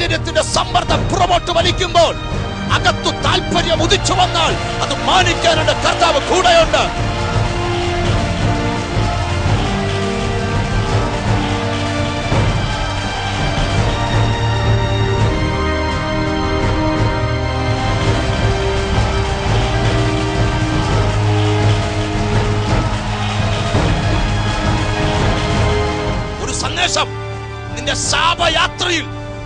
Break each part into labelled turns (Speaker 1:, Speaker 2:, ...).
Speaker 1: സാഹചര്യത്തിന്റെ സമ്മർദ്ദം പുറമോട്ട് വലിക്കുമ്പോൾ അകത്തു താല്പര്യം ഉദിച്ചു വന്നാൽ അത് മാനിക്കാനുള്ള കർത്താവ് കൂടെയുണ്ട്. സന്ദേശം നിന്റെ ശാപയാത്രയിൽ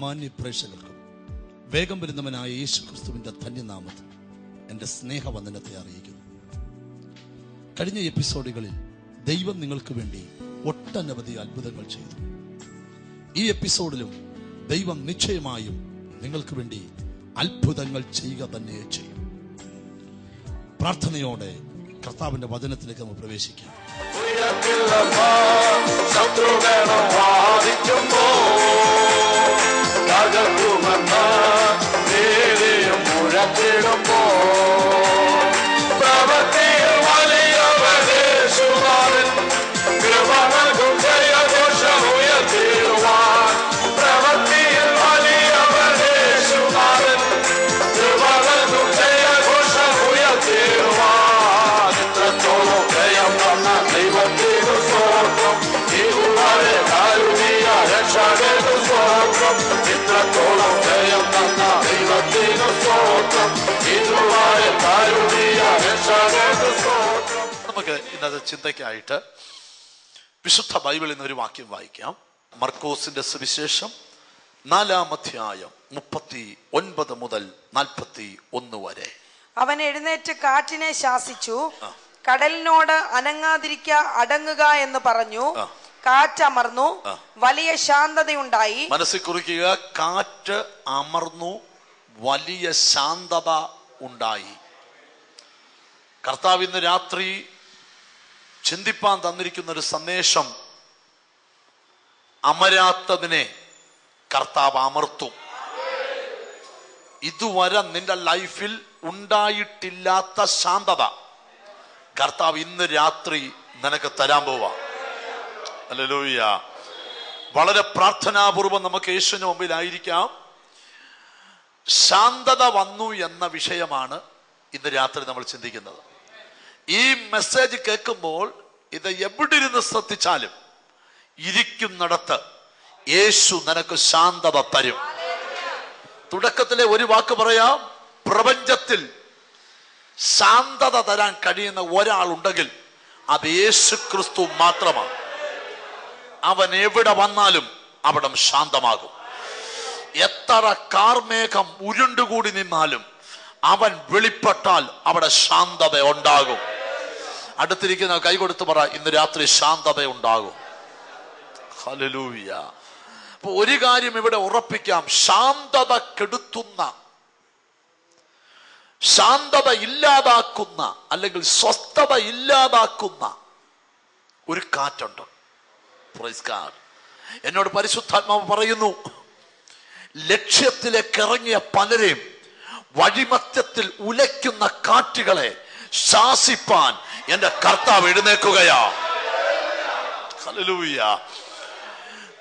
Speaker 1: മാന്യ പ്രേക്ഷകർക്കും വേഗം വരുന്നവനായ യേശു ക്രിസ്തുവിന്റെ ധന്യനാമത്തിൽ എന്റെ സ്നേഹവന്ദനത്തെ അറിയിക്കുന്നു. കഴിഞ്ഞ എപ്പിസോഡുകളിൽ ദൈവം നിങ്ങൾക്ക് വേണ്ടി ഒട്ടനവധി അത്ഭുതങ്ങൾ ചെയ്തു. ഈ എപ്പിസോഡിലും ദൈവം നിശ്ചയമായും നിങ്ങൾക്ക് വേണ്ടി അത്ഭുതങ്ങൾ ചെയ്യുക തന്നെ ചെയ്യും. പ്രാർത്ഥനയോടെ കർത്താവിന്റെ വചനത്തിലേക്ക് നമ്മൾ പ്രവേശിക്കാം.
Speaker 2: ശത്രുവേണം വാദിക്കുമ്പോ தகருமன்னா தேவையும் முழத்திடும்போ
Speaker 3: നമുക്ക് ഇന്നത്തെ ചിന്തയ്ക്കായിട്ട് വിശുദ്ധ ബൈബിളിൽ നിന്ന് ഒരു വാക്യം വായിക്കാം. മർക്കോസിന്റെ സുവിശേഷം നാലാം അധ്യായം മുപ്പത്തി ഒൻപത് മുതൽ നാൽപ്പത്തി ഒന്ന് വരെ.
Speaker 4: അവൻ എഴുന്നേറ്റ് കാറ്റിനെ ശാസിച്ചു കടലിനോട് അനങ്ങാതിരിക്ക അടങ്ങുക എന്ന് പറഞ്ഞു.
Speaker 3: കാറ്റ്
Speaker 4: അമർന്നു
Speaker 3: വലിയ
Speaker 4: വലിയ ശാന്തതയുണ്ടായി.
Speaker 3: മനസ്സിൽ കുറിക്കുക കാറ്റ് അമർന്നു വലിയ ശാന്തത ഉണ്ടായി. കർത്താവ് ഇന്ന് രാത്രി ചിന്തിപ്പാൻ തന്നിരിക്കുന്ന ഒരു സന്ദേശം അമരാത്തതിനെ കർത്താവ് അമർത്തും. ഇതുവരെ നിന്റെ ലൈഫിൽ ഉണ്ടായിട്ടില്ലാത്ത ശാന്തത കർത്താവ് ഇന്ന് രാത്രി നിനക്ക് തരാൻ പോവാ. അല്ലൂയ്യ വളരെ പ്രാർത്ഥനാപൂർവം നമുക്ക് യേശുവിന് മുമ്പിലായിരിക്കാം. ശാന്തത വന്നു എന്ന വിഷയമാണ് ഇന്ന് രാത്രി നമ്മൾ ചിന്തിക്കുന്നത്. ഈ മെസ്സേജ് കേൾക്കുമ്പോൾ ഇത് എവിടെ ഇരുന്ന് ശ്രദ്ധിച്ചാലും ഇരിക്കുന്നിടത്ത് യേശു നിനക്ക് ശാന്തത തരും. തുടക്കത്തിലെ ഒരു വാക്ക് പറയാം പ്രപഞ്ചത്തിൽ ശാന്തത തരാൻ കഴിയുന്ന ഒരാളുണ്ടെങ്കിൽ അത് യേശു ക്രിസ്തു മാത്രമാണ്. അവൻ എവിടെ വന്നാലും അവിടം ശാന്തമാകും. എത്ര കാർമേഘം ഉരുണ്ടുകൂടി നിന്നാലും അവൻ വെളിപ്പെട്ടാൽ അവിടെ ശാന്തത ഉണ്ടാകും. അടുത്തിരിക്കുന്ന കൈ കൊടുത്ത് പറ ഇന്ന് രാത്രി ശാന്തത ഉണ്ടാകും ഹല്ലേലൂയ. അപ്പൊ ഒരു കാര്യം ഇവിടെ ഉറപ്പിക്കാം. ശാന്തത കെടുത്തുന്ന ശാന്തത ഇല്ലാതാക്കുന്ന അല്ലെങ്കിൽ സ്വസ്ഥത ഇല്ലാതാക്കുന്ന ഒരു കാറ്റുണ്ട്. എന്നോട് പരിശുദ്ധാത്മാവ് പറയുന്നു ലക്ഷ്യത്തിലേക്ക് ഇറങ്ങിയ പലരെയും വഴിമത്യത്തിൽ ഉലയ്ക്കുന്ന കാറ്റുകളെ ശാസിപ്പാൻ എന്റെ കർത്താവ് എഴുന്നേക്കുകയാ ഹല്ലേലൂയ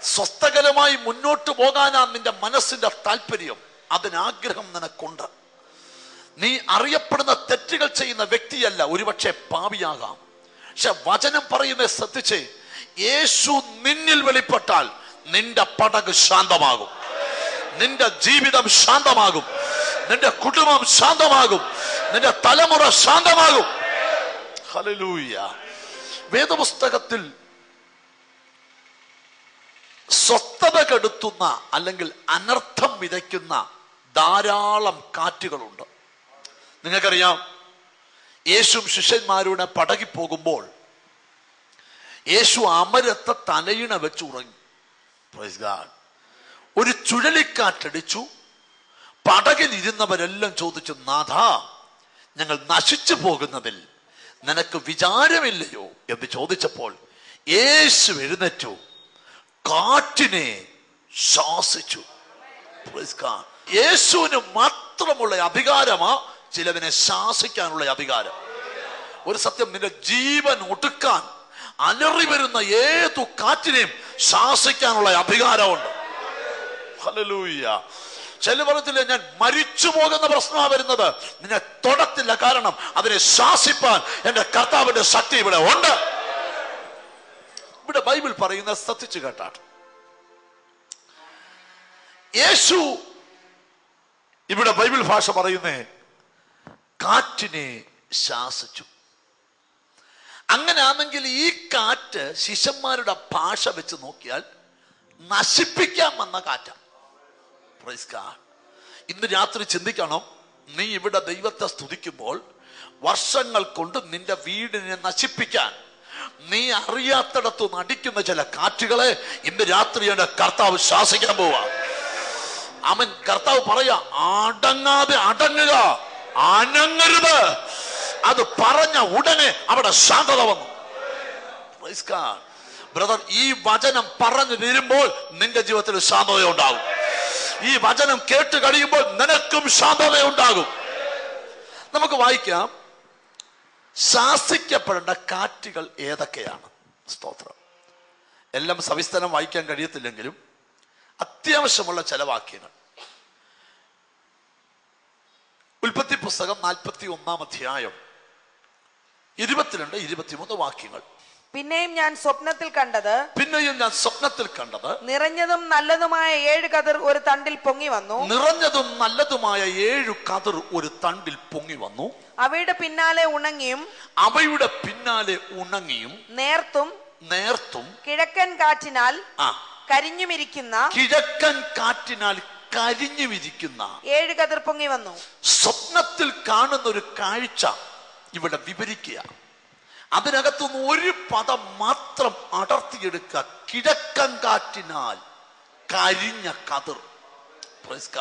Speaker 3: സ്വസ്ഥകരമായി മുന്നോട്ട് പോകാനാ നിന്റെ മനസ്സിന്റെ താല്പര്യം. അതിനാഗ്രഹം നിനക്കുണ്ട്. നീ അറിയപ്പെടുന്ന തെറ്റുകൾ ചെയ്യുന്ന വ്യക്തിയല്ല ഒരുപക്ഷെ പാപിയാകാം. പക്ഷെ വചനം പറയുന്നത് ശ്രദ്ധിച്ച് യേശു നിന്നിൽ വെളിപ്പെട്ടാൽ നിന്റെ പടക് ശാന്തമാകും. നിന്റെ ജീവിതം ശാന്തമാകും. നിന്റെ കുടുംബം ശാന്തമാകും. നിന്റെ തലമുറ ശാന്തമാകും. ഹല്ലേലൂയ. വേദപുസ്തകത്തിൽ സ്വസ്ഥത കെടുത്തുന്ന അല്ലെങ്കിൽ അനർത്ഥം വിതയ്ക്കുന്ന ധാരാളം കാറ്റുകളുണ്ട്. നിങ്ങൾക്കറിയാം യേശു ശിഷ്യന്മാരുടെ പടകി പോകുമ്പോൾ യേശു അമരത്തെ തലയിണ വെച്ച് ഉറങ്ങി. ഒരു ചുഴലിക്കാറ്റടിച്ചു. പടകിൽ ഇരുന്നവരെല്ലാം ചോദിച്ചു നാഥ ഞങ്ങൾ നശിച്ചു പോകുന്നതിൽ നിനക്ക് വിചാരമില്ലയോ എന്ന് ചോദിച്ചപ്പോൾ യേശു എഴുന്നേറ്റു. കാറ്റിനെ ശാസിച്ചു. യേശുവിന് മാത്രമുള്ള അധികാരമാ ചിലവിനെ ശാസിക്കാനുള്ള അധികാരം. ഒരു സത്യം നിന്റെ ജീവൻ ഒടുക്കാൻ അലറി വരുന്ന ഏതു കാറ്റിനെയും ശാസിക്കാനുള്ള അധികാരമുണ്ട്. ഹല്ലേലൂയ ചില പറയത്തില്ല ഞാൻ മരിച്ചു പോകുന്ന പ്രശ്നമാണ് വരുന്നത്. നിന്നെ തൊടത്തില്ല. കാരണം അതിനെ ശാസിപ്പാൻ എന്റെ കർത്താവിന്റെ ശക്തി ഇവിടെ ഉണ്ട്. ഇവിടെ ബൈബിൾ പറയുന്ന ശ്രദ്ധിച്ചു കേട്ടാണ്. യേശു ഇവിടെ ബൈബിൾ ഭാഷ പറയുന്നേ കാറ്റിനെ ശാസിച്ചു. അങ്ങനാണെങ്കിൽ ഈ കാറ്റ് ശിഷ്യന്മാരുടെ ഭാഷ വെച്ച് നോക്കിയാൽ നശിപ്പിക്കാൻ വന്ന God. ഇന്ന് രാത്രി ചിന്തിക്കണം നീ ഇവിടെ ദൈവത്തെ സ്തുതിക്കുമ്പോൾ വർഷങ്ങൾ കൊണ്ട് നിന്റെ വീടിനെ നശിപ്പിക്കാൻ നീ അറിയാത്തിടത്തു നടിക്കുന്ന ചില കാറ്റുകളെ ഇന്ന് എന്റെ കർത്താവ് ശാസിക്കാൻ പോവാ. അവൻ കർത്താവ് പറയാ അടങ്ങാതെ അടങ്ങുക അനങ്ങരുത്. അത് പറഞ്ഞ ഉടനെ അവിടെ ശാന്തത വന്നു. ബ്രദർ ഈ വചനം പറഞ്ഞു തീരുമ്പോൾ നിന്റെ ജീവിതത്തിൽ ശാന്തത ഉണ്ടാകും ഈ വചനം കേട്ട് കഴിയുമ്പോൾ നിനക്കും ശാന്തത ഉണ്ടാകും നമുക്ക് വായിക്കാം. ശാസിക്കപ്പെടേണ്ട കാറ്റുകൾ ഏതൊക്കെയാണ്? സ്തോത്രം. എല്ലാം സവിസ്തരം വായിക്കാൻ കഴിയത്തില്ലെങ്കിലും അത്യാവശ്യമുള്ള ചില വാക്യങ്ങൾ. ഉൽപ്പത്തി പുസ്തകം നാൽപ്പത്തി ഒന്നാം അധ്യായം ഇരുപത്തിരണ്ട് ഇരുപത്തിമൂന്ന് വാക്യങ്ങൾ.
Speaker 4: പിന്നെയും ഞാൻ സ്വപ്നത്തിൽ കണ്ടത്
Speaker 3: പിന്നെയും ഞാൻ സ്വപ്നത്തിൽ കണ്ടത്
Speaker 4: നിറഞ്ഞതും നല്ലതുമായ ഏഴ് കതിർ ഒരു തണ്ടിൽ പൊങ്ങി വന്നു.
Speaker 3: നിറഞ്ഞതും നല്ലതുമായ ഏഴു കതിർ ഒരു തണ്ടിൽ പൊങ്ങി വന്നു.
Speaker 4: അവയുടെ പിന്നാലെ ഉണങ്ങിയും
Speaker 3: അവയുടെ പിന്നാലെ ഉണങ്ങിയും
Speaker 4: നേർത്തും
Speaker 3: നേർത്തും
Speaker 4: കിഴക്കൻ കാറ്റിനാൽ
Speaker 3: ആ.
Speaker 4: കരിഞ്ഞുമിരിക്കുന്ന
Speaker 3: കിഴക്കൻ കാറ്റിനാൽ കരിഞ്ഞുമിരിക്കുന്ന
Speaker 4: ഏഴ് കതിർ പൊങ്ങി വന്നു.
Speaker 3: സ്വപ്നത്തിൽ കാണുന്ന ഒരു കാഴ്ച ഇവിടെ വിവരിക്കുക അതിനകത്തുനിന്ന് ഒരു പദം മാത്രം അടർത്തിയെടുക്കുക. കിഴക്കൻ കാറ്റിനാൽ കരിഞ്ഞ കതിർ. Praise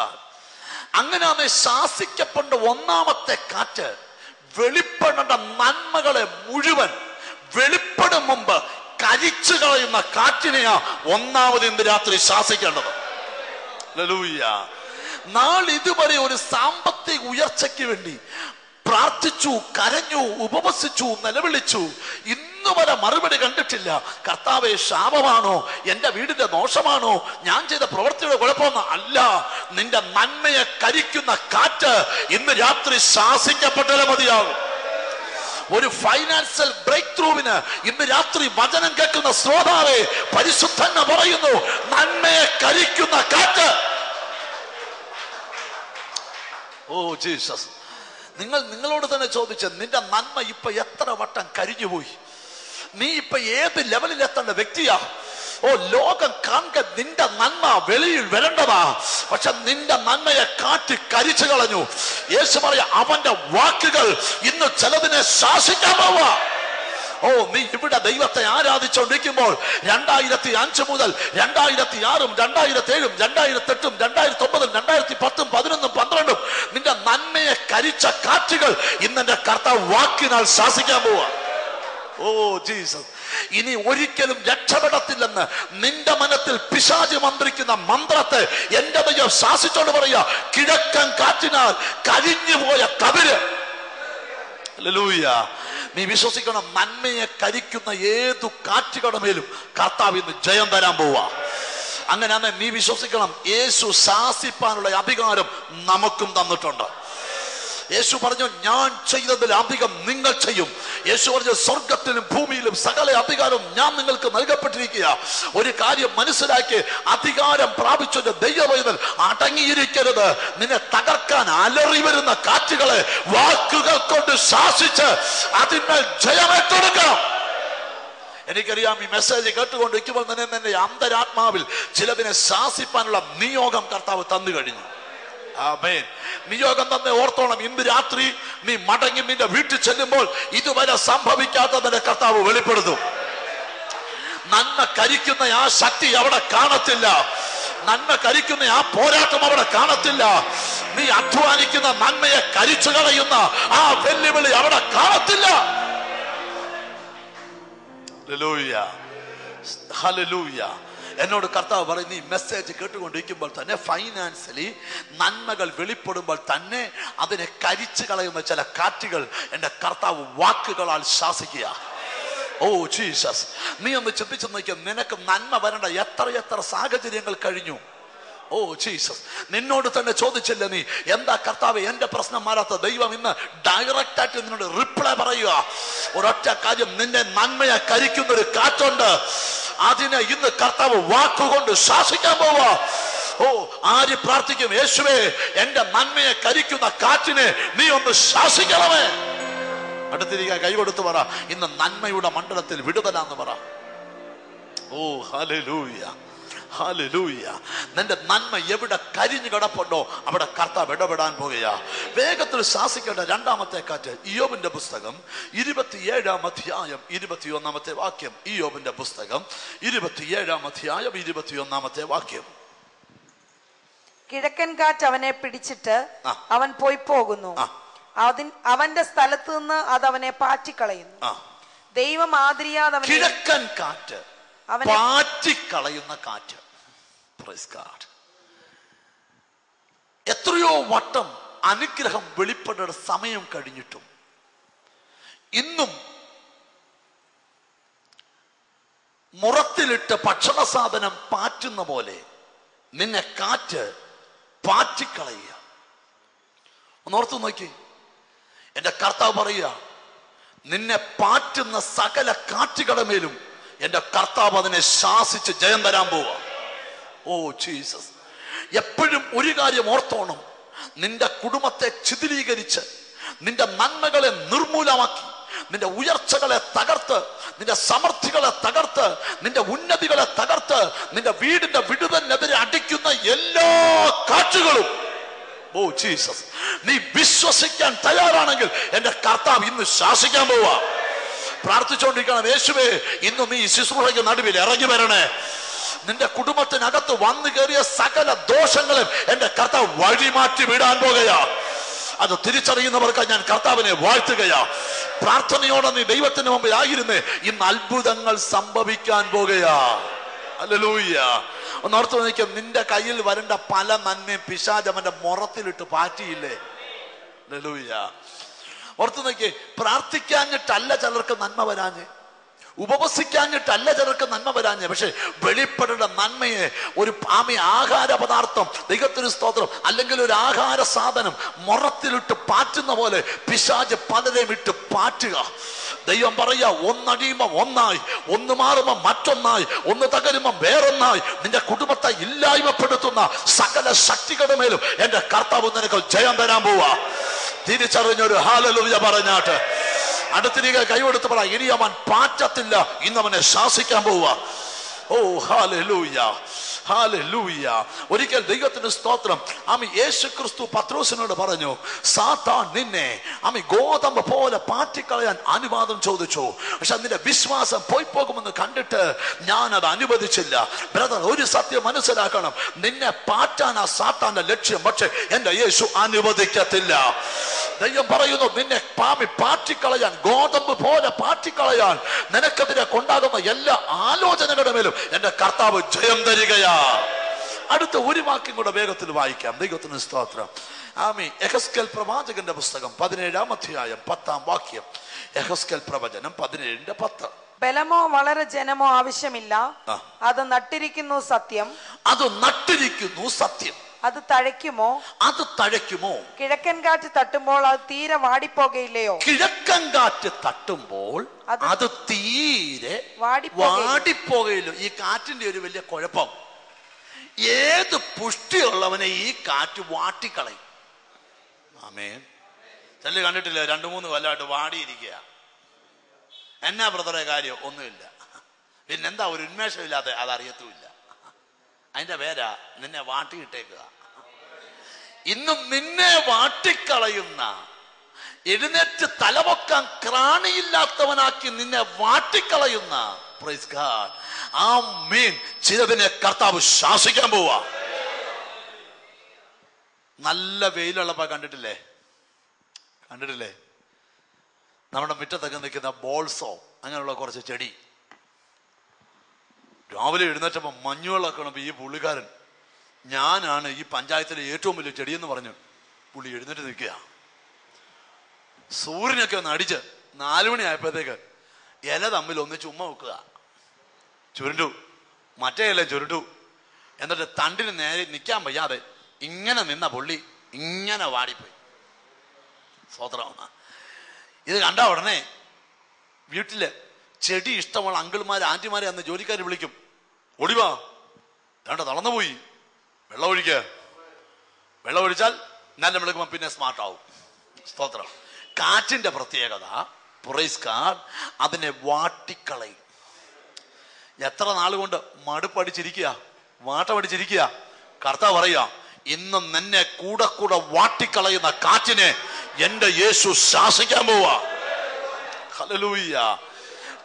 Speaker 3: അങ്ങനെ അന്ന് ശാസിക്കപ്പെട്ട ഒന്നാമത്തെ കാറ്റ്. വെളിപ്പെടേണ്ട നന്മകളെ മുഴുവൻ വെളിപ്പെടും മുമ്പ് കരിച്ചു കളയുന്ന കാറ്റിനെയാ ഒന്നാമത് ഇന്ന് രാത്രി ശാസിക്കേണ്ടത്. നാളിതുവരെ ഒരു സാമ്പത്തിക ഉയർച്ചയ്ക്ക് വേണ്ടി പ്രാർത്ഥിച്ചു കരഞ്ഞു ഉപവസിച്ചു നിലവിളിച്ചു. ഇന്നു വരെ മറുപടി കണ്ടിട്ടില്ല. കർത്താവെ ശാപമാണോ? എന്റെ വീടിന്റെ ദോഷമാണോ? ഞാൻ ചെയ്ത പ്രവൃത്തിയുടെ കുഴപ്പമൊന്നും അല്ല. നിന്റെ നന്മയെ കരിക്കുന്ന കാറ്റ് ഇന്ന് രാത്രി ശാസിക്കപ്പെട്ടത് മതിയാകും ഒരു ഫൈനാൻഷ്യൽ ബ്രേക്ക് ത്രൂവിന് ഇന്ന് രാത്രി വചനം കേൾക്കുന്ന ശ്രോതാവെ പരിശുദ്ധൻ പറയുന്നു നന്മയെ കരിക്കുന്ന കാറ്റ്. ഓ ജീസസ്. നിങ്ങൾ നിങ്ങളോട് തന്നെ ചോദിച്ച നിന്റെ നന്മ ഇപ്പൊ എത്ര വട്ടം കരിഞ്ഞുപോയി? നീ ഇപ്പൊ ഏത് ലെവലിൽ എത്തേണ്ട വ്യക്തിയാ? ഓ ലോകം കാണുക നിന്റെ നന്മ വെളിയിൽ വരേണ്ടതാ. പക്ഷെ നിന്റെ നന്മയെ കാട്ടി കരിച്ചു കളഞ്ഞു. യേശു പറയ അവന്റെ വാക്കുകൾ ഇന്ന് ചിലതിനെ ശാസിക്കാൻ പോവാ. ഓ നീ ഇവിടെ ദൈവത്തെ ആരാധിച്ചുകൊണ്ടിരിക്കുമ്പോൾ രണ്ടായിരത്തി അഞ്ച് മുതൽ രണ്ടായിരത്തി ആറും രണ്ടായിരത്തി ഏഴും രണ്ടായിരത്തി എട്ടും രണ്ടായിരത്തി ഒമ്പതും രണ്ടായിരത്തി പത്തും പതിനൊന്നും പന്ത്രണ്ടും നിന്റെ നന്മയെ കരിച്ച കാറ്റുകൾ ഇന്നെ കർത്താവ് വാക്കിനാൽ ശാസിക്കാൻ പോവാ. Oh Jesus. ഇനി ഒരിക്കലും രക്ഷപ്പെടത്തില്ലെന്ന് നിന്റെ മനത്തിൽ പിശാചി മന്ത്രിക്കുന്ന മന്ത്രത്തെ എന്റെ ദൈവം ശാസിച്ചോണ്ട് പറയുക. കിഴക്കൻ കാറ്റിനാൽ കരിഞ്ഞുപോയ കവിര് ഹല്ലേലൂയ. നീ വിശ്വസിക്കണം നന്മയെ കരിക്കുന്ന ഏതു കാറ്റുകളുടെ മേലും കർത്താവ് ഇന്ന് ജയം തരാൻ പോവാ. അങ്ങനെ നീ വിശ്വസിക്കണം യേശു ശാസിപ്പാനുള്ള അധികാരം നമുക്കും തന്നിട്ടുണ്ട്. യേശു പറഞ്ഞു ഞാൻ ചെയ്തതിൽ അധികം നിങ്ങൾ ചെയ്യും. യേശു പറഞ്ഞു സ്വർഗത്തിലും ഭൂമിയിലും സകല അധികാരം ഞാൻ നിങ്ങൾക്ക് നൽകപ്പെട്ടിരിക്കുക ഒരു കാര്യം മനസ്സിലാക്കി അധികാരം പ്രാപിച്ചൊരു ദൈവവൈതൽ അടങ്ങിയിരിക്കരുത്. നിന്നെ തകർക്കാൻ അലറി വരുന്ന കാറ്റുകളെ വാക്കുകൾ കൊണ്ട് ശാസിച്ച് അതിന്മേൽ ജയമേറ്റെടുക്കണം എനിക്കറിയാം ഈ മെസ്സേജ് കേട്ടുകൊണ്ടിരിക്കുമ്പോൾ തന്നെ എന്റെ അന്തരാത്മാവിൽ ചിലതിനെ ശാസിപ്പാനുള്ള നിയോഗം കർത്താവ് തന്നു കഴിഞ്ഞു. ആമേൻ. നിയോഗം തന്നെ ഓർത്തോണം. ഇന്ന് രാത്രി നീ മടങ്ങി നിന്റെ വീട്ടിൽ ചെല്ലുമ്പോൾ ഇതുവരെ സംഭവിക്കാത്തതിന്റെ കർത്താവ് വെളിപ്പെടുത്തും നന്മ കരിക്കുന്ന ആ ശക്തി അവിടെ കാണത്തില്ല. നന്മ കരിക്കുന്ന ആ പോരാട്ടം അവിടെ കാണത്തില്ല. നീ അധ്വാനിക്കുന്ന നന്മയെ കരിച്ചു കളയുന്ന ആ വെല്ലുവിളി അവിടെ കാണത്തില്ല. ഹല്ലേലൂയ. ഹല്ലേലൂയ. എന്നോട് കർത്താവ് പറയുന്ന ഈ മെസ്സേജ് കേട്ടുകൊണ്ടിരിക്കുമ്പോൾ തന്നെ ഫൈനാൻഷ്യലി നന്മകൾ വെളിപ്പെടുമ്പോൾ തന്നെ അതിനെ കരിച്ചു കളയുന്ന ചില കാറ്റുകൾ എന്റെ കർത്താവ് വാക്കുകളാൽ ശാസിക്കുക. ഓ ജീസസ് നീ ഒന്ന് ചിന്തിച്ചു നോക്കിയാൽ നിനക്ക് നന്മ വരേണ്ട എത്ര എത്ര സാഹചര്യങ്ങൾ കഴിഞ്ഞു. Oh Jesus. നിന്നോട് തന്നെ ചോദിച്ചില്ല നീ. എന്താ കർത്താവ് എന്റെ പ്രശ്നം മാറാത്ത ദൈവം ഇന്ന് ഡയറക്റ്റ് ആയിട്ട് നിന്നോട് റിപ്ലൈ പറയുക. ഒരൊറ്റ കാര്യം നിന്നെ നന്മയെ കരിക്കുന്ന ഒരു കാറ്റുണ്ട്. അതിനെ ഇന്ന് കർത്താവ് വാക്കുകൊണ്ട് ശാസിക്കാൻ പോവാ ഓ ആര് പ്രാർത്ഥിക്കും? യേശുവേ എന്റെ നന്മയെ കരിക്കുന്ന കാറ്റിനെ നീ ഒന്ന് ശാസിക്കണമേ. അടുത്തിരിക്കാൻ കൈ കൊടുത്ത് പറ. ഇന്ന് നന്മയുടെ മണ്ഡലത്തിൽ വിടുതലാന്ന് പറ. ഓ ഹല്ലേലൂയ നിന്റെ നന്മ എവിടെ കരിഞ്ഞു കിടപ്പുണ്ടോ അവിടെ കർത്താവ് ഇടപെടാൻ പോകുക വേഗത്തിൽ ശാസിക്കേണ്ട രണ്ടാമത്തെ കാറ്റ് ഇയോബിന്റെ പുസ്തകം. ഇരുപത്തിയേഴാം അധ്യായം ഇരുപത്തിയൊന്നാമത്തെ വാക്യം ഇയോബിന്റെ പുസ്തകം. ഇരുപത്തിയേഴാം അധ്യായം ഇരുപത്തിയൊന്നാമത്തെ വാക്യം.
Speaker 4: കിഴക്കൻ കാറ്റ് അവനെ പിടിച്ചിട്ട് അവൻ പോയി പോകുന്നു. അതിൻ അവന്റെ സ്ഥലത്ത് നിന്ന് അത് അവനെ പാറ്റിക്കളയുന്നു. ദൈവം ആദരിയാതെ
Speaker 3: കിഴക്കൻ കാറ്റ്. പാറ്റിക്കളയുന്ന കാറ്റ്. എത്രയോ വട്ടം അനുഗ്രഹം വെളിപ്പെടേണ്ട സമയം കഴിഞ്ഞിട്ടും ഇന്നും മുറത്തിലിട്ട് ഭക്ഷണ സാധനം പാറ്റുന്ന പോലെ നിന്നെ കാറ്റ് പാറ്റിക്കളയുക. ഒന്നോർത്ത് നോക്കി. എന്റെ കർത്താവ് പറയുക നിന്നെ പാറ്റുന്ന സകല കാറ്റുകളുടെ എന്റെ കർത്താവ് അതിനെ ശാസിച്ച് ജയം തരാൻ പോവാ. Oh Jesus. എപ്പോഴും ഒരു കാര്യം ഓർത്തോണം. നിന്റെ കുടുംബത്തെ ചിതിലീകരിച്ച് നിന്റെ നന്മകളെ നിർമൂലമാക്കി നിന്റെ ഉയർച്ചകളെ തകർത്ത് നിന്റെ സമൃദ്ധികളെ തകർത്ത് നിന്റെ ഉന്നതികളെ തകർത്ത് നിന്റെ വീടിന്റെ വിടുതലിനെതിരെ അടിക്കുന്ന എല്ലാ കാറ്റുകളും ഓ ജീസസ്. നീ വിശ്വസിക്കാൻ തയ്യാറാണെങ്കിൽ എന്റെ കർത്താവ് ഇന്ന് ശാസിക്കാൻ പോവാ. പ്രാർത്ഥിച്ചുകൊണ്ടിരിക്കണം യേശുവേ ഇന്നും ഈ ശുശ്രൂഷയ്ക്ക് നടുവിൽ ഇറങ്ങി വരണേ. നിന്റെ കുടുംബത്തിനകത്ത് വന്നു കയറിയ സകല ദോഷങ്ങളും എന്റെ കർത്താവ് വഴിമാറ്റി വിടാൻ പോകുകയാ. അത് തിരിച്ചറിയുന്നവർക്ക് ഞാൻ കർത്താവിനെ വാഴ്ത്തുകയാ. പ്രാർത്ഥനയോടെ നീ ദൈവത്തിന് മുമ്പിൽ ആയിരുന്നേ ഇന്ന് അത്ഭുതങ്ങൾ സംഭവിക്കാൻ പോകുകയാ. ഒന്ന് ഓർത്ത് നോക്കിയാൽ നിന്റെ കയ്യിൽ വരേണ്ട പല നന്മയും പിശാജ് അവന്റെ മുറത്തിലിട്ട് പാറ്റിയില്ലേ? അല്ലലൂയ്യ ഓർത്ത് നോക്കിയേ പ്രാർത്ഥിക്കാഞ്ഞിട്ടല്ല ചിലർക്ക് നന്മ വരാഞ്ഞ്. ഉപവസിക്കാഞ്ഞിട്ടല്ല ചിലർക്ക് നന്മ വരാഞ്ഞ്. പക്ഷെ വെളിപ്പെടേണ്ട നന്മയെ ഒരു ആമി ആഹാര പദാർത്ഥം ദൈവത്തിന് സ്തോത്രം അല്ലെങ്കിൽ ഒരു ആഹാര സാധനം മുറത്തിലിട്ട് പാറ്റുന്ന പോലെ പിശാജ് പലരെയും ഇട്ട് പാറ്റുക. ദൈവം പറയാ ഒന്നടിയുമ്പോ ഒന്നായി ഒന്ന് മാറുമ്പോ മറ്റൊന്നായി ഒന്ന് തകരുമ്പോ വേറൊന്നായി. നിന്റെ കുടുംബത്തെ ഇല്ലായ്മപ്പെടുത്തുന്ന സകല ശക്തികളുടെ മേലും എന്റെ കർത്താവ് നിനക്ക് ജയം തരാൻ പോവാ. തിരിച്ചറിഞ്ഞൊരു ഹാലലൂയ പറഞ്ഞാട്ട്. അടുത്തിരിക്കെ കൈവെടുത്ത് പറ ഇനി അവൻ പാറ്റത്തില്ല ഇന്ന് അവനെ ശാസിക്കാൻ പോവുക. ഓ ഹാലലൂയ ഒരിക്കൽ ദൈവത്തിന്റെ സ്തോത്രം. ആമി യേശു ക്രിസ്തു പത്രോസിനോട് പറഞ്ഞു സാത്താൻ നിന്നെ ആമി ഗോതമ്പ് പോലെ പാറ്റിക്കളയാൻ അനുവാദം ചോദിച്ചു. പക്ഷെ നിന്റെ വിശ്വാസം പോയി പോകുമെന്ന് കണ്ടിട്ട് ഞാൻ അത് അനുവദിച്ചില്ല. ബ്രദർ ഒരു സത്യം മനസ്സിലാക്കണം. നിന്നെ പാറ്റാൻ ആ സാത്താന്റെ ലക്ഷ്യം. പക്ഷെ എന്റെ യേശു അനുവദിക്കത്തില്ല. ദൈവം പറയുന്നു നിന്നെ പാമി പാറ്റിക്കളയാൻ ഗോതമ്പ് പോലെ പാറ്റിക്കളയാൻ നിനക്കെതിരെ കൊണ്ടാകുന്ന എല്ലാ ആലോചനകളുടെ മേലും എന്റെ കർത്താവ് ജയം തരികയാ. അടുത്ത ഒരു വാക്യം കൂടെ വേഗത്തിൽ വായിക്കാം. ദൈവത്തിന് സ്തോത്രം. ആമി എഹസ്കൽ പ്രവാചകന്റെ പുസ്തകം പതിനേഴാം അധ്യായം പത്താം വാക്യം. എഹസ്കൽ പ്രവചനം പതിനേഴിന്റെ പത്ത്.
Speaker 4: ബലമോ വളരെ ജനമോ ആവശ്യമില്ല. അത് നട്ടിരിക്കുന്നു സത്യം.
Speaker 3: അത് നട്ടിരിക്കുന്നു സത്യം.
Speaker 4: അത് തഴയ്ക്കുമോ?
Speaker 3: അത് തഴയ്ക്കുമോ?
Speaker 4: കിഴക്കൻ കാറ്റ് തട്ടുമ്പോൾ അത് തീരെ വാടിപ്പോകയില്ലയോ?
Speaker 3: കിഴക്കൻ കാറ്റ് തട്ടുമ്പോൾ
Speaker 4: അത്
Speaker 3: തീരെ.
Speaker 4: വാടിപ്പോകയില്ല.
Speaker 3: ഈ കാറ്റിന്റെ ഒരു വലിയ കുഴപ്പം. ഏത് പുഷ്ടിയുള്ളവനെ ഈ കാറ്റ് വാട്ടിക്കളയും? ആമേ ചെല്ലു കണ്ടിട്ടില്ല? രണ്ടു മൂന്ന് കൊല്ലമായിട്ട് വാടിയിരിക്കുക. എന്നാ ബ്രദറെ കാര്യം? ഒന്നുമില്ല. പിന്നെന്താ? ഒരു ഉന്മേഷമില്ലാത്ത അതറിയത്തുമില്ല അതിന്റെ പേരാ നിന്നെ വാട്ടിയിട്ടേക്കുക. ഇന്നും നിന്നെ വാട്ടിക്കളയുന്ന എഴുന്നേറ്റ് തലപൊക്കാൻ ക്രാണിയില്ലാത്തവനാക്കി നിന്നെ വാട്ടിക്കളയുന്ന ആ മീൻ ചിലതിനെ കർത്താവ് ശാസിക്കാൻ പോവാ. നല്ല വെയിലുള്ളപ്പോ കണ്ടിട്ടില്ലേ? കണ്ടിട്ടില്ലേ? നമ്മുടെ മുറ്റത്തൊക്കെ നിൽക്കുന്ന ബോൾസോ അങ്ങനെയുള്ള കുറച്ച് ചെടി. രാവിലെ എഴുന്നേറ്റപ്പോ മഞ്ഞുവെള്ളമൊക്കെ കാണുമ്പോ ഈ പുള്ളിക്കാരൻ ഞാനാണ് ഈ പഞ്ചായത്തിലെ ഏറ്റവും വലിയ ചെടിയെന്ന് പറഞ്ഞു പുള്ളി എഴുന്നേറ്റ് നിൽക്കുക. സൂര്യനൊക്കെ ഒന്ന് അടിച്ച് നാലുമണി ആയപ്പോഴത്തേക്ക് ഇല തമ്മിൽ ഒന്ന് ചുമ്മാ വെക്കുക. ചുരുണ്ടു. മറ്റേ ഇല ചുരുണ്ടു. എന്നിട്ട് തണ്ടിന് നേരെ നിൽക്കാൻ വയ്യാതെ ഇങ്ങനെ നിന്ന പുള്ളി ഇങ്ങനെ വാടിപ്പോയി. സ്വോത്രമാണ് ഇത് കണ്ട ഉടനെ വീട്ടിൽ ചെടി ഇഷ്ടമുള്ള അങ്കിൾമാർ ആന്റിമാരെ അന്ന് ജോലിക്കാർ വിളിക്കും. ഒടിവാ വേണ്ട തളർന്നുപോയി വെള്ളം ഒഴിക്ക. വെള്ളം ഒഴിച്ചാൽ നല്ല വിളിക്കുമ്പോൾ പിന്നെ സ്മാർട്ട് ആവും. സ്തോത്രം കാറ്റിന്റെ പ്രത്യേകത പുറൈസ് കാർഡ് അതിനെ വാട്ടിക്കളയും. എത്ര നാളുകൊണ്ട് കൊണ്ട് മടുപ്പടിച്ചിരിക്കുക വാട്ടമടിച്ചിരിക്കുക കർത്താവ് പറയുക ഇന്ന് നിന്നെ കൂടെ കൂടെ വാട്ടിക്കളയുന്ന കാറ്റിനെ എന്റെ യേശു ശാസിക്കാൻ പോവാ.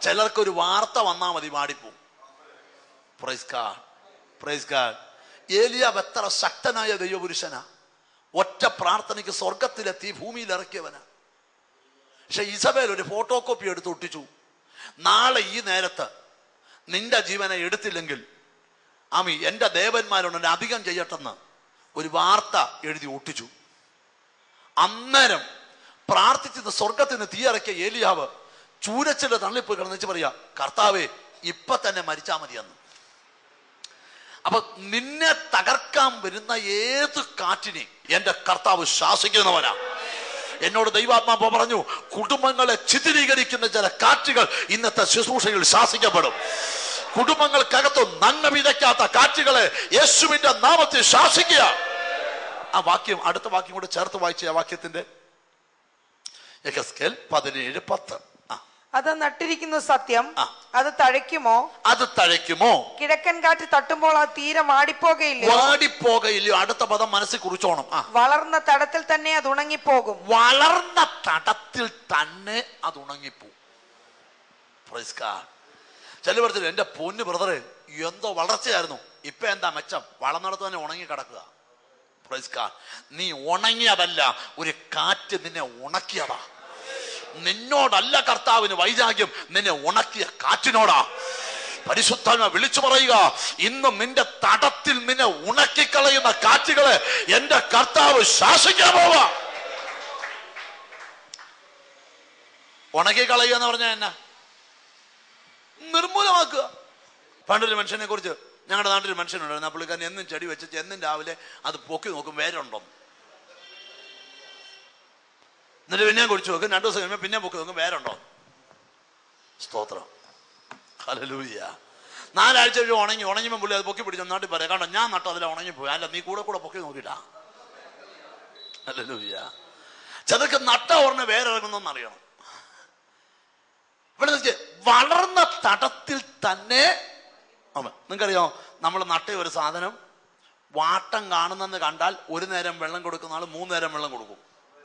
Speaker 3: ചിലർക്ക് ഒരു വാർത്ത വന്നാ മതി വാടിപ്പോവും. പ്രൈസ് ഏലിയാവ് എത്ര ശക്തനായ ദൈവപുരുഷനാ. ഒറ്റ പ്രാർത്ഥനയ്ക്ക് സ്വർഗത്തിലെത്തി ഭൂമിയിൽ ഇറക്കിയവനാ. പക്ഷെ ഇസബേൽ ഒരു ഫോട്ടോ കോപ്പി എടുത്ത് ഒട്ടിച്ചു. നാളെ ഈ നേരത്ത് നിന്റെ ജീവനെ എടുത്തില്ലെങ്കിൽ ആമി എന്റെ ദേവന്മാരോട് എന്നെ അധികം ചെയ്യട്ടെന്ന് ഒരു വാർത്ത എഴുതി ഒട്ടിച്ചു. അന്നേരം പ്രാർത്ഥിച്ചത് സ്വർഗത്തിൽ നിന്ന് തീയിറക്കിയ ഏലിയാവ് ചൂരച്ചിന്റെ തള്ളിപ്പോയി കിടന്നിച്ച് പറയാ കർത്താവേ ഇപ്പൊ തന്നെ മരിച്ചാ മതിയെന്ന്. അപ്പൊ നിന്നെ തകർക്കാൻ വരുന്ന ഏത് കാറ്റിനെ എന്റെ കർത്താവ് ശാസിക്കുന്നവനാ. എന്നോട് ദൈവാത്മാവ് പറഞ്ഞു കുടുംബങ്ങളെ ചിത്രീകരിക്കുന്ന ചില കാറ്റുകൾ ഇന്നത്തെ ശുശ്രൂഷയിൽ ശാസിക്കപ്പെടും. കുടുംബങ്ങൾക്കകത്ത് നന്മ വിതയ്ക്കാത്ത കാറ്റുകളെ യേശുവിന്റെ നാമത്തിൽ ശാസിക്കുക. ആ വാക്യം അടുത്ത വാക്യം കൂടെ ചേർത്ത് വായിച്ച ആ വാക്യത്തിന്റെ. പതിനേഴ് പത്ത്.
Speaker 4: അത് നട്ടിരിക്കുന്ന സത്യം. അത് തഴയ്ക്കുമോ?
Speaker 3: അത് തഴയ്ക്കുമോ?
Speaker 4: കിഴക്കൻ കാറ്റ് തട്ടുമ്പോൾ ആ തീരെ വാടിപ്പോകയില്ല
Speaker 3: വാടിപ്പോകയില്ല അടുത്ത പദം മനസ്സിൽ കുറിച്ചോണം.
Speaker 4: വളർന്ന തടത്തിൽ തന്നെ അത് ഉണങ്ങിപ്പോകും.
Speaker 3: വളർന്ന തടത്തിൽ തന്നെ അത് ഉണങ്ങിപ്പോകും. ചില പറഞ്ഞു എന്റെ പൊന്നു ബ്രദറെ എന്തോ വളർച്ചയായിരുന്നു. ഇപ്പൊ എന്താ മെച്ചം? വളർന്നിടത്ത് തന്നെ ഉണങ്ങി കിടക്കുക. നീ ഉണങ്ങിയതല്ല ഒരു കാറ്റ് നിന്നെ ഉണക്കിയതാ. നിന്നോടല്ല കർത്താവിന് വൈരാഗ്യം നിന്നെ ഉണക്കിയ കാറ്റിനോടാ. പരിശുദ്ധാത്മ വിളിച്ചു പറയുക ഇന്നും നിന്റെ തടത്തിൽ നിന്നെ ഉണക്കിക്കളയുന്ന കാറ്റുകളെ എന്റെ കർത്താവ് ശാസിക്കാൻ പോവാ. ഉണക്കി കളയുക എന്ന് പറഞ്ഞാൽ എന്നാ? നിർമൂലമാക്കുക പണ്ടൊരു മനുഷ്യനെ കുറിച്ച് ഞങ്ങളുടെ നാട്ടിൽ മനുഷ്യനുണ്ടായിരുന്നു. ആ പുള്ളിക്കാരൻ എന്നും ചെടി വെച്ചിട്ട് എന്നും രാവിലെ അത് പൊക്കി നോക്കും വേരുണ്ടോ എന്നിട്ട് പിന്നെയും കുടിച്ചു നോക്കും. രണ്ടു ദിവസം കഴിയുമ്പോൾ പിന്നെ പൊക്കി നോക്കും. വേരുണ്ടോ സ്തോത്രം. ഹലലൂയ്യ നാലാഴ്ച കഴിഞ്ഞ് ഉണങ്ങി ഉണങ്ങിയപ്പോൾ പുള്ളി അത് പൊക്കി പിടിച്ചു നാട്ടിൽ പറയാം. കണ്ടോ ഞാൻ നട്ടോ അതിൽ ഉണങ്ങിപ്പോയി അല്ല നീ കൂടെ കൂടെ പൊക്കി നോക്കിയിട്ടാ. ഹലലൂയ്യ ചിലർക്ക് നട്ട ഉടനെ വേരിറങ്ങുന്നെന്ന് അറിയണം. ഇവിടെ വളർന്ന തടത്തിൽ തന്നെ നിങ്ങൾക്കറിയോ നമ്മൾ നട്ട ഒരു സാധനം വാട്ടം കാണുന്നെന്ന് കണ്ടാൽ ഒരു നേരം വെള്ളം കൊടുക്കുന്ന ആൾ മൂന്ന് നേരം വെള്ളം കൊടുക്കും.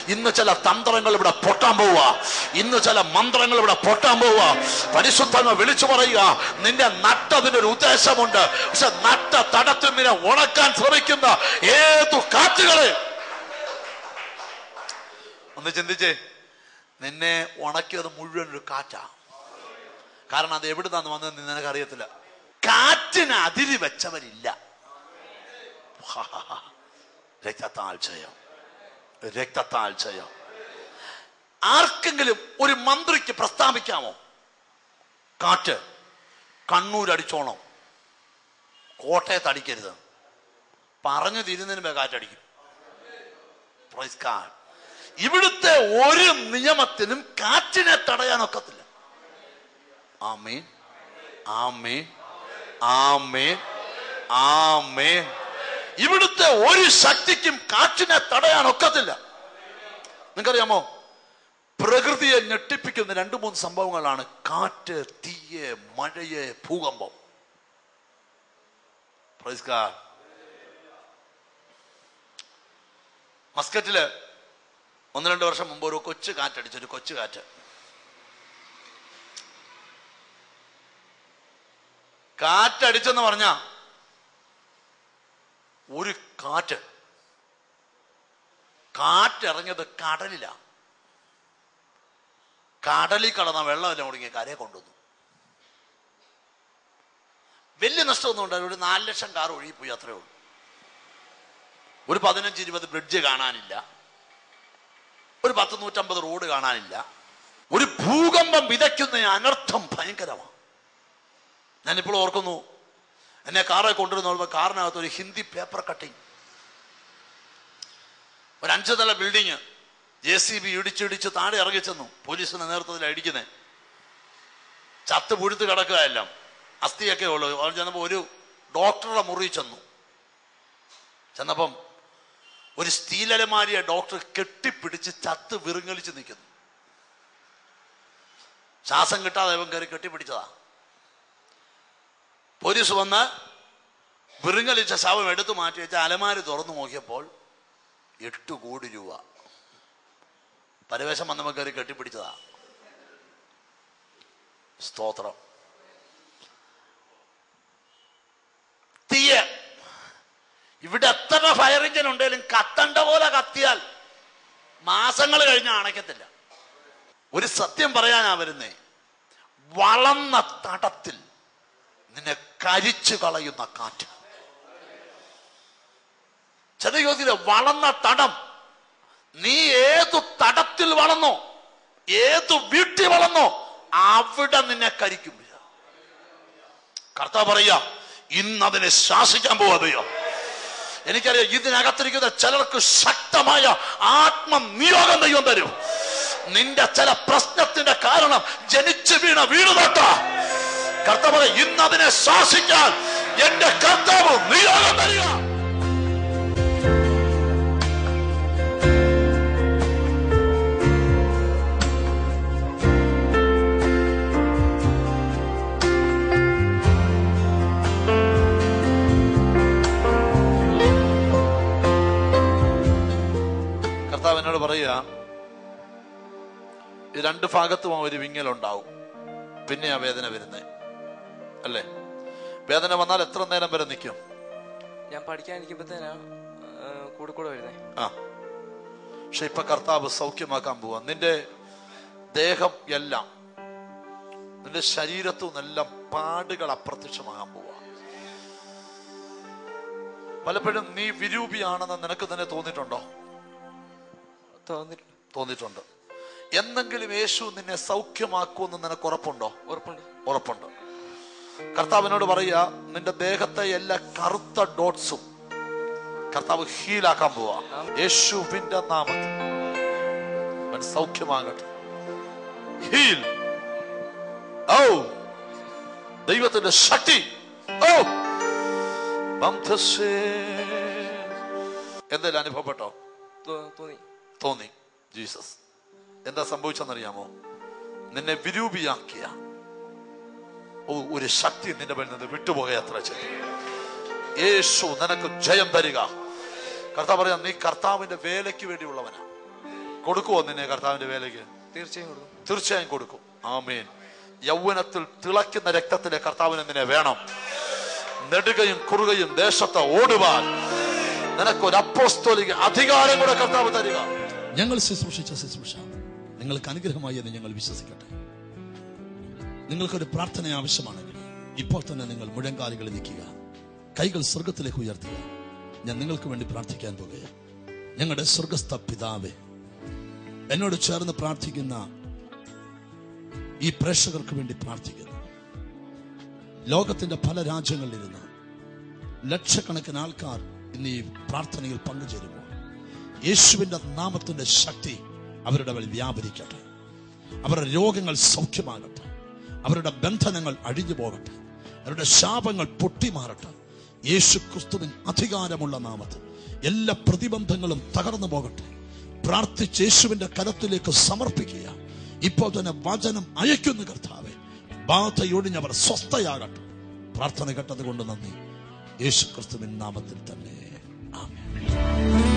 Speaker 3: ഇന്ന് ചില തന്ത്രങ്ങൾ ഇവിടെ പൊട്ടാൻ പോവുക. ഇന്ന് ചില മന്ത്രങ്ങൾ ഇവിടെ പൊട്ടാൻ പോവുക. പരിശുദ്ധങ്ങൾ വിളിച്ചു പറയുക നിന്റെ നട്ടതിനൊരു ഉദ്ദേശമുണ്ട്. പക്ഷെ നട്ട തടത്തിൽ നിന്നെ ഉണക്കാൻ ശ്രമിക്കുന്ന ഏതു കാറ്റുകളെ? ഒന്ന് ചിന്തിച്ചേ നിന്നെ ഉണക്കിയത് മുഴുവൻ ഒരു കാറ്റാ. കാരണം അത് എവിടുന്നാന്ന് വന്നത് നിനക്കറിയത്തില്ല. കാറ്റിന് അതിരി വെച്ചവരില്ല. രക്തത്താൽ ജയം. രക്തത്താൽ ജയം ആർക്കെങ്കിലും ഒരു മന്ത്രിക്ക് പ്രസ്താവിക്കാമോ? കാറ്റ് കണ്ണൂരടിച്ചോണം. കോട്ടയത്ത് അടിക്കരുത് പറഞ്ഞു തിരുന്നതിന് കാറ്റടിക്കും. ഇവിടുത്തെ ഒരു നിയമത്തിനും കാറ്റിനെ തടയാൻ ഒക്കത്തില്ല ആമേ ആമേ ആമേ ആമേൻ. ഇവിടുത്തെ ഒരു ശക്തിക്കും കാറ്റിനെ തടയാൻ ഒക്കത്തില്ല. നിങ്ങൾക്കറിയാമോ? പ്രകൃതിയെ ഞെട്ടിപ്പിക്കുന്ന രണ്ട് മൂന്ന് സംഭവങ്ങളാണ് കാറ്റ് തീയെ മഴയെ ഭൂകമ്പം. മസ്കറ്റിൽ ഒന്ന് രണ്ട് വർഷം മുമ്പ് ഒരു കൊച്ചു കാറ്റടിച്ചു ഒരു കൊച്ചു കാറ്റ്. കാറ്റടിച്ചെന്ന് പറഞ്ഞ ഒരു കാറ്റ്. കാറ്റിറങ്ങിയത് കടലിലാണ് കടലിൽ കടന്ന വെള്ളമെല്ലാം ഒടുങ്ങി കരയെ കൊണ്ടുവന്നു. വലിയ നഷ്ടമൊന്നും ഉണ്ടായില്ല. ഒരു നാല് ലക്ഷം കാർ ഒഴുകിപ്പോയി അത്രേ ഉള്ളൂ. ഒരു പതിനഞ്ച് ഇരുപത് ബ്രിഡ്ജ് കാണാനില്ല. ഒരു പത്ത് നൂറ്റമ്പത് റോഡ് കാണാനില്ല. ഒരു ഭൂകമ്പം വിതയ്ക്കുന്ന അനർത്ഥം ഭയങ്കരമാണ് ഞാനിപ്പോൾ ഓർക്കുന്നു എന്നെ കാറെ കൊണ്ടുവരുന്ന പറയുമ്പോൾ കാറിനകത്ത് ഒരു ഹിന്ദി പേപ്പർ കട്ടിങ് ഒരു അഞ്ചു നില ബിൽഡിങ് ജെ സി ബി ഇടിച്ചിടിച്ച് താഴെ ഇറങ്ങി ചെന്നു. പോലീസിന്റെ നേതൃത്വത്തിൽ അടിക്കുന്നത് ചത്ത് പുഴുത്ത് കിടക്കുക എല്ലാം. അസ്ഥിയൊക്കെ ഉള്ളു. അവർ ചെന്നപ്പോൾ ഒരു ഡോക്ടറുടെ മുറി ചെന്നു. ചെന്നപ്പം ഒരു സ്റ്റീലലമാരിയെ ഡോക്ടർ കെട്ടിപ്പിടിച്ച് ചത്ത് വിറുങ്ങലിച്ച് നിൽക്കുന്നു. ശ്വാസം കിട്ടാതെ അവൻ കയറി കെട്ടിപ്പിടിച്ചതാ. പോലീസ് വന്ന് വിറുങ്ങലിച്ച ശവം എടുത്തു മാറ്റി വെച്ച അലമാരി തുറന്നു നോക്കിയപ്പോൾ എട്ട് കോടി രൂപ. പരവേശം വന്നവൻ കയറി കെട്ടിപ്പിടിച്ചതാ. സ്തോത്രം. തീയ. ഇവിടെ എത്ര ഫയർ എഞ്ചിൻ ഉണ്ടെങ്കിലും കത്തണ്ട പോലെ കത്തിയാൽ മാസങ്ങൾ കഴിഞ്ഞ അണയ്ക്കത്തില്ല. ഒരു സത്യം പറയാനാ വരുന്നേ. വളർന്ന തടത്തിൽ നിന്നെ കരിച്ചു കളയുന്ന കാറ്റ്. ചില വളർന്ന തടം. നീ ഏതു തടത്തിൽ വളർന്നോ ഏതു വീട്ടിൽ വളർന്നോ അവിടെ നിന്നെ കരിക്കും. കർത്താവ് പറയാ ഇന്നതിനെ ശാസിക്കാൻ പോവാതെയോ എനിക്കറിയാം ഇതിനകത്തിരിക്കുന്ന ചിലർക്ക് ശക്തമായ ആത്മനിയോഗം ദൈവം തരും. നിന്റെ ചില പ്രശ്നത്തിന്റെ കാരണം ജനിച്ചു വീണ വീണു തൊട്ട കർത്താവ് ഇന്ന് അതിനെ ശാസിക്കാൻ എന്റെ കർത്താവ് നിയോഗം തരിക. കർത്താവ് എന്നോട് പറയുക രണ്ട് ഭാഗത്തും ആ ഒരു വിങ്ങലുണ്ടാവും. പിന്നെ ആ വേദന വരുന്നേ. അല്ലേ? വേദന വന്നാൽ എത്ര നേരം വരെ നിൽക്കും
Speaker 5: ഞാൻ പഠിക്കാനിരിക്കുമ്പോഴത്തേനാണ് കൂടെ
Speaker 3: ആ. പക്ഷെ ഇപ്പൊ കർത്താവ് സൗഖ്യമാക്കാൻ പോവാ. നിന്റെ ദേഹം എല്ലാം നിന്റെ ശരീരത്തു നിന്നെല്ലാം പാടുകൾ അപ്രത്യക്ഷമാകാൻ പോവാ. പലപ്പോഴും നീ വിരൂപിയാണെന്ന് നിനക്ക് തന്നെ തോന്നിയിട്ടുണ്ടോ?
Speaker 5: തോന്നിട്ടുണ്ട്.
Speaker 3: തോന്നിയിട്ടുണ്ട്. എന്തെങ്കിലും യേശു നിന്നെ സൗഖ്യമാക്കുമെന്ന് നിനക്ക് ഉറപ്പുണ്ടോ?
Speaker 5: ഉറപ്പുണ്ട്.
Speaker 3: ഉറപ്പുണ്ട്. കർത്താവിനോട് പറയുക നിന്റെ ദേഹത്തെ എല്ലാ കറുത്ത ഡോട്ട്സും കർത്താവ് ഹീലാക്കാൻ പോവാ. യേശുവിന്റെ നാമത്തിൽ. സൗഖ്യമാകട്ടെ. ഹീൽ. ഓ ദൈവത്തിന്റെ ശക്തി. ഓ എന്തെല്ലാം അനുഭവപ്പെട്ടോ?
Speaker 5: തോന്നി.
Speaker 3: തോന്നി. ജീസസ്. എന്താ സംഭവിച്ചെന്നറിയാമോ? നിന്നെ വിരൂപിയാക്കിയ ഒരു ശക്തി നിന്റെ മേൽ നിന്ന് വിട്ടുപോകയത്ര ചെയ്തു. യേശു നിനക്ക് ജയം തരിക. കർത്താവ് പറയാം നീ കർത്താവിന്റെ വേലയ്ക്ക് വേണ്ടിയുള്ളവനാ. കൊടുക്കുവോ നിന്നെ കർത്താവിന്റെ വേലയ്ക്ക്?
Speaker 5: തീർച്ചയായും കൊടുക്കും.
Speaker 3: തീർച്ചയായും കൊടുക്കും. ആമേൻ. യൗവനത്തിൽ തിളയ്ക്കുന്ന രക്തത്തിലെ കർത്താവിന് നിന്നെ വേണം. നെടുകയും കുറുകയും ദേശത്തെ ഓടുവാൻ. നിനക്കൊരു അപ്പോസ്തോലിക അധികാരം കൂടെ കർത്താവ് തരിക.
Speaker 1: ഞങ്ങൾ ശുശ്രൂഷിച്ച ശുശ്രൂഷ. നിങ്ങൾക്ക് അനുഗ്രഹമായി എന്ന് ഞങ്ങൾ വിശ്വസിക്കട്ടെ. നിങ്ങൾക്കൊരു പ്രാർത്ഥന ആവശ്യമാണെങ്കിൽ ഇപ്പോൾ തന്നെ നിങ്ങൾ മുഴങ്കാലുകളിൽ നിൽക്കുക കൈകൾ സ്വർഗത്തിലേക്ക് ഉയർത്തുക. ഞാൻ നിങ്ങൾക്ക് വേണ്ടി പ്രാർത്ഥിക്കാൻ പോകുകയാണ്. ഞങ്ങളുടെ സ്വർഗസ്ഥ പിതാവേ എന്നോട് ചേർന്ന് പ്രാർത്ഥിക്കുന്ന ഈ പ്രേക്ഷകർക്ക് വേണ്ടി പ്രാർത്ഥിക്കുന്നു. ലോകത്തിന്റെ പല രാജ്യങ്ങളിലിരുന്ന് ലക്ഷക്കണക്കിന് ആൾക്കാർ ഇന്ന് ഈ പ്രാർത്ഥനയിൽ പങ്കുചേരുമ്പോൾ യേശുവിന്റെ നാമത്തിന്റെ ശക്തി അവരുടെ മേൽ വ്യാപരിക്കട്ടെ. അവരുടെ രോഗങ്ങൾ സൗഖ്യമാകട്ടെ. അവരുടെ ബന്ധനങ്ങൾ അഴിഞ്ഞു പോകട്ടെ. അവരുടെ ശാപങ്ങൾ പൊട്ടിമാറട്ടെ. യേശു ക്രിസ്തുവിൻ അധികാരമുള്ള നാമത്തിൽ എല്ലാ പ്രതിബന്ധങ്ങളും തകർന്നു പോകട്ടെ. പ്രാർത്ഥിച്ച് യേശുവിന്റെ കരത്തിലേക്ക് സമർപ്പിക്കുക. ഇപ്പോൾ തന്നെ വചനം അയക്കുന്നു കർത്താവെ. ബാധയൊഴിഞ്ഞവർ സ്വസ്ഥയാകട്ടെ. പ്രാർത്ഥന കേട്ടത് കൊണ്ട് നന്ദി. യേശു ക്രിസ്തുവിൻ നാമത്തിൽ തന്നെ. ആമേൻ.